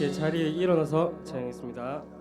이렇게 자리에 일어나서 찬양했습니다.